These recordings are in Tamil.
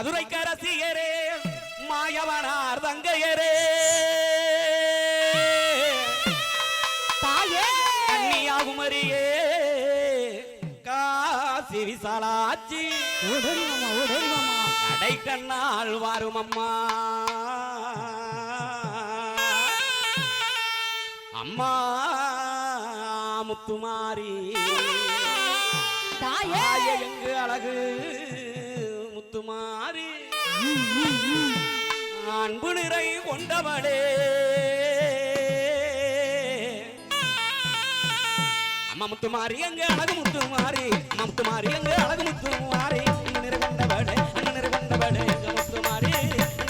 மதுரை கரசியரே மாயவனார் தங்கையரே. தாயே! கன்னியாகுமரியே காசி விசாலாச்சி ஓடோடி மாமா கடை கண்ணால் வாரும் அம்மா அம்மா முத்துமாரி. தாயே எங்கு அழகு? சுமாரி அன்பு நிறை கொண்டவளே. அம்மா முத்துமாரி எங்க அழகு முத்து மாறி அம்மா முத்துமாரி எங்க அழகு முத்துமாரி அன்பு நிறை கொண்டவளே அன்பு நிறை கொண்டவளே எங்க முத்து மாறி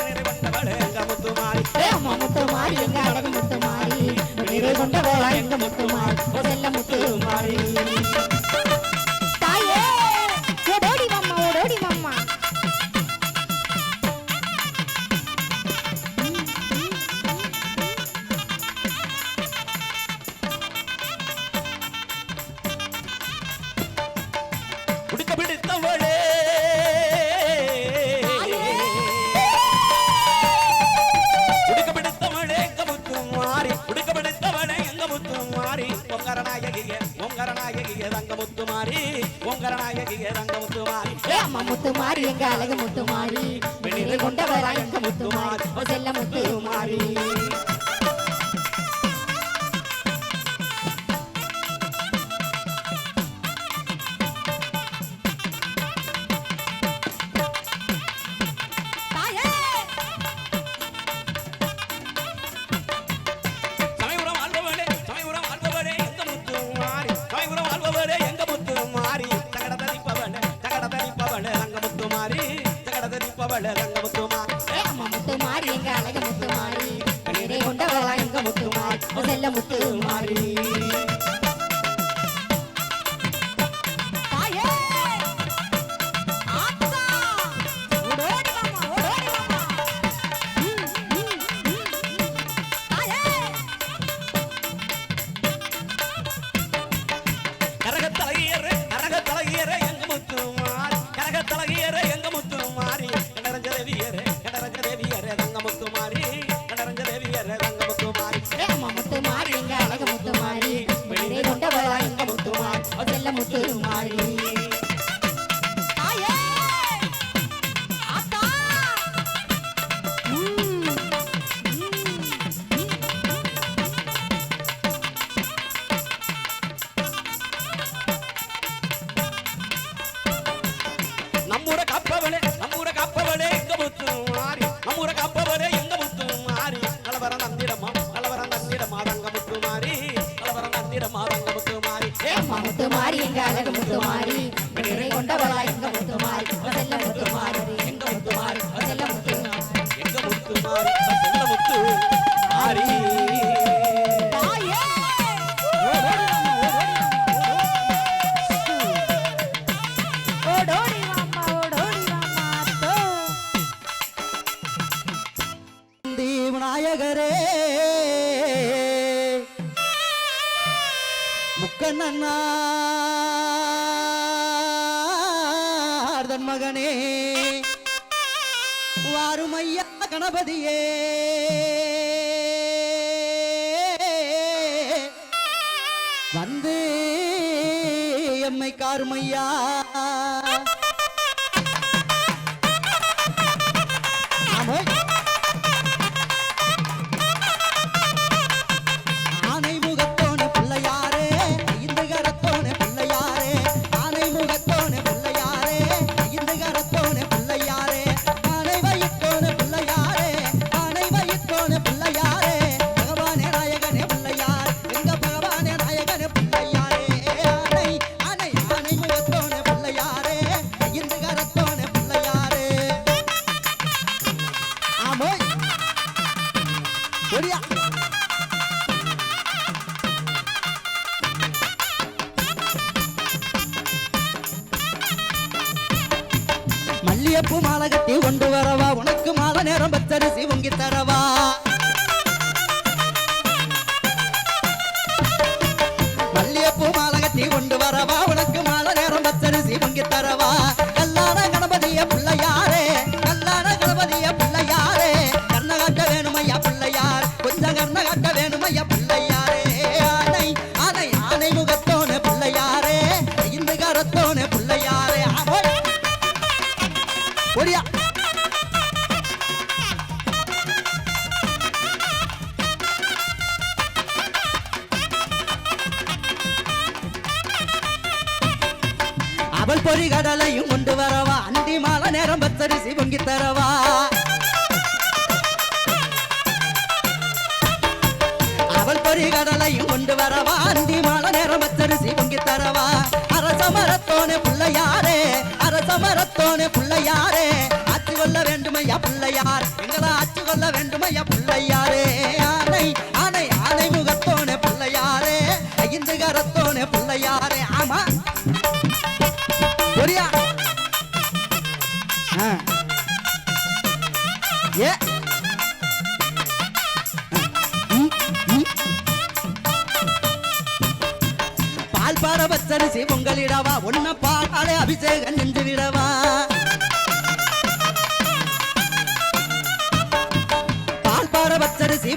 நிறை கொண்டவளே எங்க முத்து மாறி அம்மா முத்து மாறி எங்க அழகு முத்து மாறி நிறை கொண்டவளா எங்க முத்து மாறி செல்ல முத்து மாறி ஒங்கரநாயகிய தங்க முத்துமாரி ஒங்கரநாயகிய தங்க முத்துமாரி? ஏ அம்மா முத்து மாறி எங்க அழகு முத்து மாறி நிறை கொண்டவளா எங்க முத்து மாறி செல்ல முத்து மாறி மாறி தந்திடமா தங்க முத்துமாரி. கலவரம் தந்திடமா தங்க முத்துமாரி. ஏ முத்து மாறி எங்க அழகு முத்து மாறி நன்னார்தன் மகனே வாருமையா கணபதியே. வந்து எம்மை காருமையா. மல்லியப்பூ மாலை கட்டி கொண்டு வரவா? உனக்கு மாலை நேரம் பத்தரிசி உங்கி தரவா? மல்லியப்பூ மாலை கட்டி கொண்டு வரவா? உனக்கு மாலை நேரம் பத்தரிசி உங்கி தரவா? அவள் பொறி கடலையும் கொண்டு வரவா? அண்டி மாலை நேரம் பத்தரிசி பொங்கி தரவா? அவள் பொறி கடலையும் கொண்டு வரவா? அண்டி மாலை நேரம் பத்தரிசி பொங்கி தரவா? அரச மரத்தோனே பிள்ளையாரே அரச மரத்தோனே பிள்ளையாரே. ஆட்சி கொள்ள வேண்டுமையா பிள்ளையார்? எங்களா ஆட்சி கொள்ள வேண்டுமையா பிள்ளையாரே? பால் பொங்கலிடவா ஒன்ன பாடாலே அபிஷேகம் நின்று விடவா பால் பாட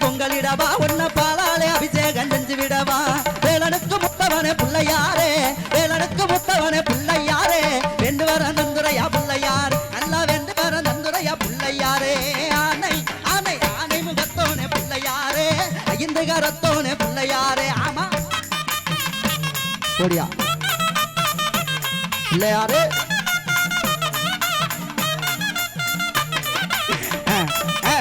பொங்கலிடவா ஒன்ன பாலாலே அபிஷேகம் செஞ்சு விடவா வேலனுக்கு முத்தவனே பிள்ளையாரே வேலனுக்கு முத்தவனே சோடியா பிள்ளையாரு ஆ, ஆ,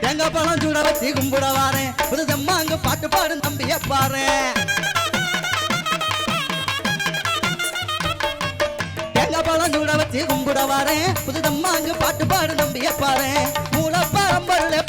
தேங்காய் பழம் சூட வச்சு கும்பிட வாரேன். புது அங்க பாட்டு பாடு தம்பிய பாரு தேங்காய் பழம் சூட வச்சு கும்பிட வாரேன். புது அங்க பாட்டு பாடு தம்பிய பாரு மூல பரம்பருளே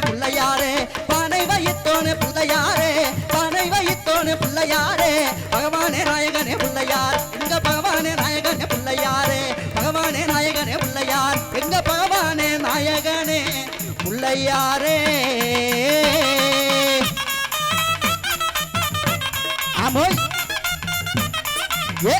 பிள்ளையாரே பானை வைத்தோனே பிள்ளையாரே பானை வைத்தோனே பிள்ளையாரே பகவானே நாயகனே பிள்ளையார் எங்க பகவானே நாயகனே பிள்ளையாரே பகவானே நாயகனே பிள்ளையார் எங்க பகவானே நாயகனே பிள்ளையாரே. ஆமோய் ஏ